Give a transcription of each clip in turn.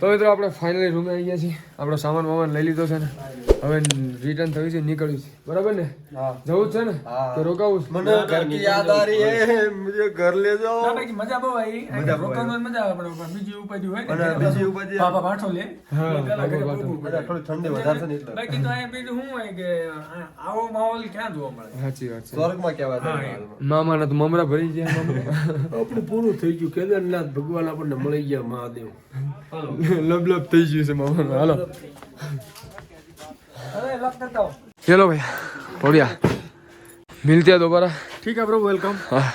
તો મિત્રો, આપણે ફાઇનલી રૂમે આવી ગયા છીએ. આપણો સામાન વામાન લઈ લીધો છે ને. હવે રિટર્ન થયું છે નીકળ્યું છે. બરાબર ને? જવું છે ને? તો રોકાવું મને ઘર યાદ આ રહી હે મુજે ઘર લે જાઓ મજા બહુ આવી. મજા મજા આવે પણ બીજી ઉપાધી હોય ને બીજી ઉપાધી બાપા પાઠો લે. થોડી ઠંડી વધારે છે ને એટલે. બાકી તો આ બીજું શું હોય કે આવો માહોલ ક્યાં જોવા મળે? સાચી વાત છે. સ્વર્ગમાં કહેવાય મામાના તો મમરા ભરી ગયા મમરા. આપણું પૂરું થઈ ગયું. કેદારનાથ ભગવાન આપણને મળી ગયા મહાદેવ. લબ લબ થઈ ગયું છે મામાનું. હાલો. चलो भैया हो गया मिलते हैं दोबारा ઠીક છે બ્રો વેલકમ हाँ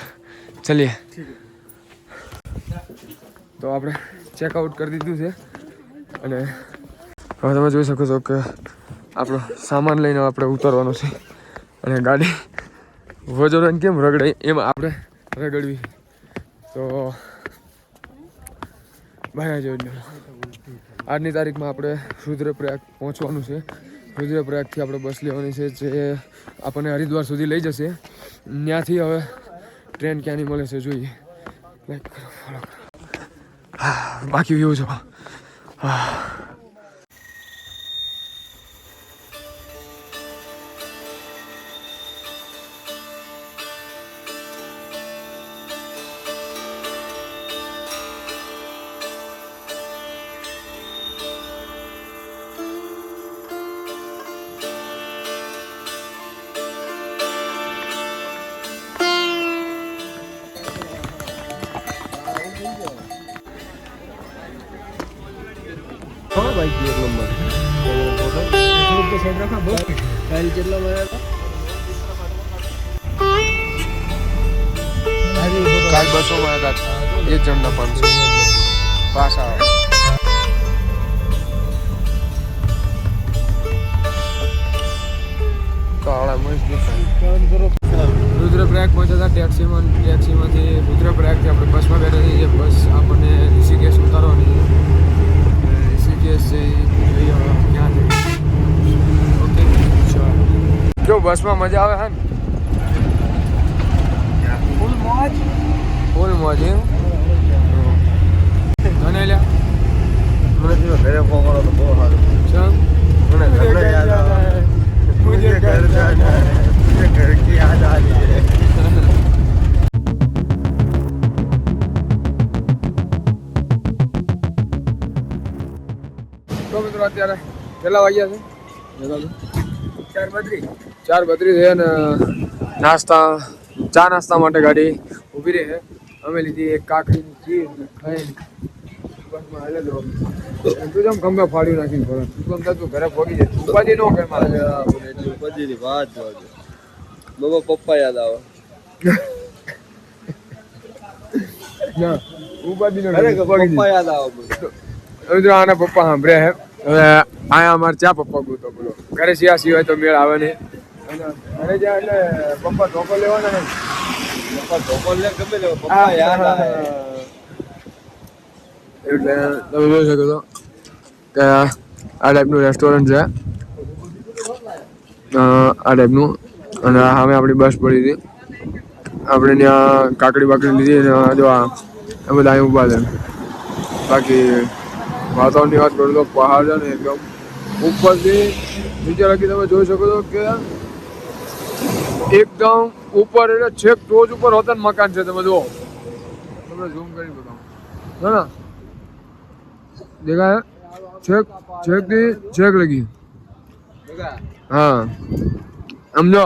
चलिए તો આપણે ચેકઆઉટ કરી દીધું છે અને હવે તમે જોઈ શકો છો કે આપણો સામાન લઈને આપણે ઉતરવાનું છે અને ગાડી વજોરન કેમ રગડે એમ આપણે રગડવી તો ભાઈ જોઈ લો આજની તારીખમાં આપણે રુદ્રપ્રયાગ પહોંચવાનું છે રુદ્રપ્રયાગથી આપણે બસ લેવાની છે જે આપણને હરિદ્વાર સુધી લઈ જશે. ત્યાંથી હવે ટ્રેન ક્યાંની મળે છે જોઈએ. લાઈક કરો ફોલો કરો. બાકી વ્યૂ જો હા. ભાઈ એક નંબર કેટલા મળ્યા કાલ બસો હતા જણના પાંચસો પાછા આવે ટેક્સીમાં ટેક્સીમાંથી રુદ્રપ્રયાગથી આપણે બસમાં બેઠા છીએ બસ આપણને ઋષિકેશ ઉતારવાની જો બસમાં મજા આવે હે ને? ફૂલ મોજ? ફૂલ મોજ એમ? તને લ્યા? મને જો ઘરે ફોન કરો તો બહુ સારું. મને ઘરે યાદ આવે. કેટલા વાગ્યા છે? ચાર બત્રીસ. ચાર બત્રીસ છે અને નાસ્તા ચા નાસ્તા માટે ગાડી ઊભી રહી છે. અમે લીધી એક કાકડીની ખાઈને બસમાં હાલે તો. તું જેમ ખંભે ફાડી નાખીને તું થતું ઘરે પહોંચી જાય. નો મને વાત જોજો બાબા પપ્પા યાદ આવે. ના ઉપાધિ નો પપ્પા યાદ આવે આના પપ્પા સાંભળે હે. આયા અમારે ચા પપ્પા ગોતો બોલો. ઘરે સિયા સિવાય તો મેળ આવે નહીં. અને ઘરે જાય એટલે પપ્પા ધોકો લેવાના ને પપ્પા ધોકો લે ગમે લેવો પપ્પા યાર એટલે તમે જોઈ શકો છો કે આ ટાઈપનું રેસ્ટોરન્ટ છે. આ ટાઈપનું. અને સામે આપણી બસ પડી હતી. આપણે ત્યાં કાકડી બાકડી લીધી અને જો આ બધા અહીં ઊભા છે. બાકી વાતાવરણની વાત કરું તો પહાડ છે ને એકદમ ઉપરથી નીચે લગી તમે જોઈ શકો છો કે એકદમ ઉપર એટલે છેક ટોચ ઉપર હોતા મકાન છે તમે જુઓ. તમને ઝૂમ કરી બતાવો. ના ના. દેખાય? છેક છેકથી છેક લગી. હા. સમજો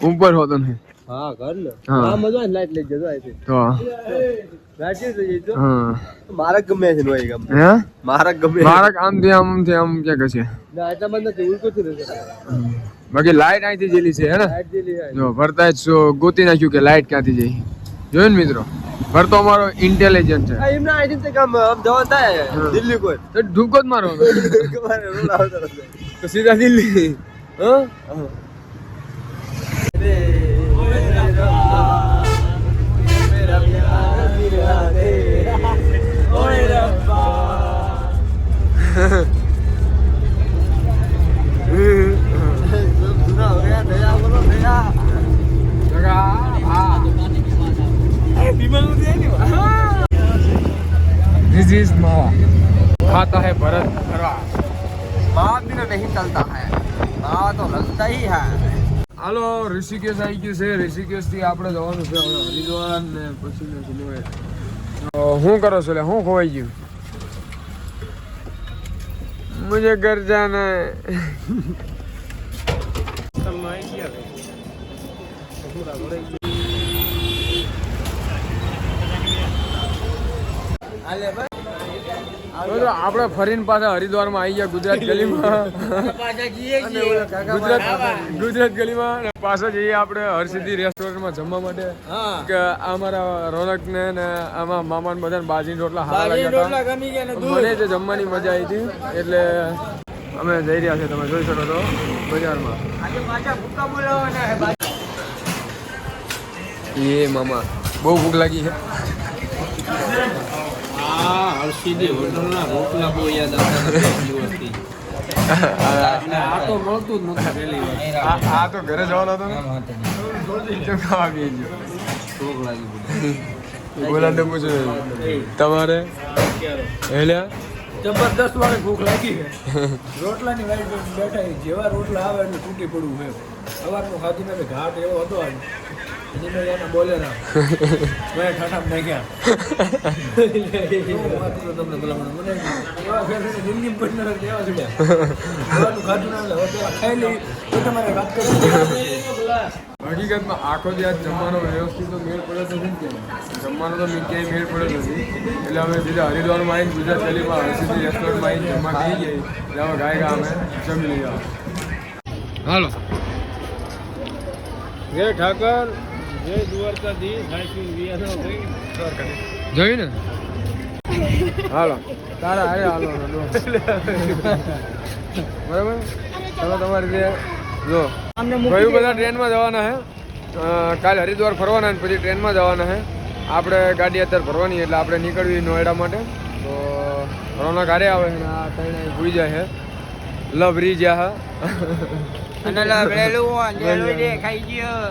ઉપર હોતો ને. હા ઘર ને. હા. હા મજા લાઈટ લઈ જજો તો. હા મારા ગમે છે નોય ગમે. હે? મારા ગમે. મારા આમ થી આમ થી આમ ક્યાં કશે ના એટલા બંધ નથી ઉલટું થી બાકી લાઈટ અહીંથી જેલી છે હે ને? જો ભરતા જ ગોતી નાખ્યું કે લાઈટ ક્યાંથી જઈ જોયું ને મિત્રો? ભરતો અમારો ઇન્ટેલિજન્ટ છે. એમના આઈડી તે કામ આમ થાય. દિલ્હી કોઈ. તો ઢૂકો જ મારો. તો સીધા દિલ્હી. હા. This is માવા ખાત आता है भरत भरा बाप बिना नहीं चलता है हाँ तो लगता ही है હાલો ઋષિકેશ આવી ગયું છે ઋષિકેશ થી આપણે જવાનું છે હવે હરિદ્વાર ને પછી ને સિનેમા. તો શું કરો છો લે શું ખોવાઈ ગયું મુજે ઘર જાના હૈ. હાલે ભાઈ તો જો આપણે ફરીને પાછા હરિદ્વારમાં આવી ગયા ગુજરાત ગલીમાં. ગુજરાત ગુજરાત ગલીમાં. પાછા જઈએ આપણે હરસિદ્ધિ રેસ્ટોરન્ટમાં જમવા માટે. કે અમારા રોનક ને આમાં મામા ને બધા બાજી રોટલા હારા બાજરી લાગ્યા મને જે જમવાની મજા આવી હતી એટલે અમે જઈ રહ્યા છે તમે જોઈ શકો છો બજારમાં. બાજરી. એ મામા બહુ ભૂખ લાગી છે. હર્ષિદી હોટલના રોટલા બહુ યાદ આવતા આ તો મળતું જ નથી પહેલી આ આ તો ઘરે જવાનો હતો ને? તમારે? હેલ્યા? જબરદસ્ત વાળી ભૂખ લાગી છે. રોટલાની વાળી બેઠા જેવા રોટલા આવે એટલે તૂટી પડવું એમ સવારનું ખાધું ને ઘાટ એવો હતો આજ. ખાઈ હકીકતમાં આખો દિવસ જમવાનો વ્યવસ્થિત મેળ પડ્યો નથી જમવાનો તો ક્યાંય મેળ પડ્યો નથી. એટલે અમે સીધા હરિદ્વારમાં આવીને ગુજરાત શૈલીમાં હરસિદ્ધિ રેસ્ટોરન્ટમાં આવીને જમવા થઈ ગઈ એટલે હવે ગાય ગા અમે જમી લઈએ. હાલો. જય ઠાકર. જય ને? હાલો. તારા હારે હાલો. બરાબર? તમે તમારી જે જો. ભાઈ બધા ટ્રેનમાં જવાના છે કાલે હરિદ્વાર ફરવાના ને પછી ટ્રેનમાં જવાના છે આપણે ગાડી અત્યારે ભરવાની એટલે આપણે નીકળવી નોયડા માટે. તો રોના ઘરે આવે ને આ અહીં ભૂઈ જાય હે. લવ રી જ્યા અને લા વેલું ખાઈ ગયો.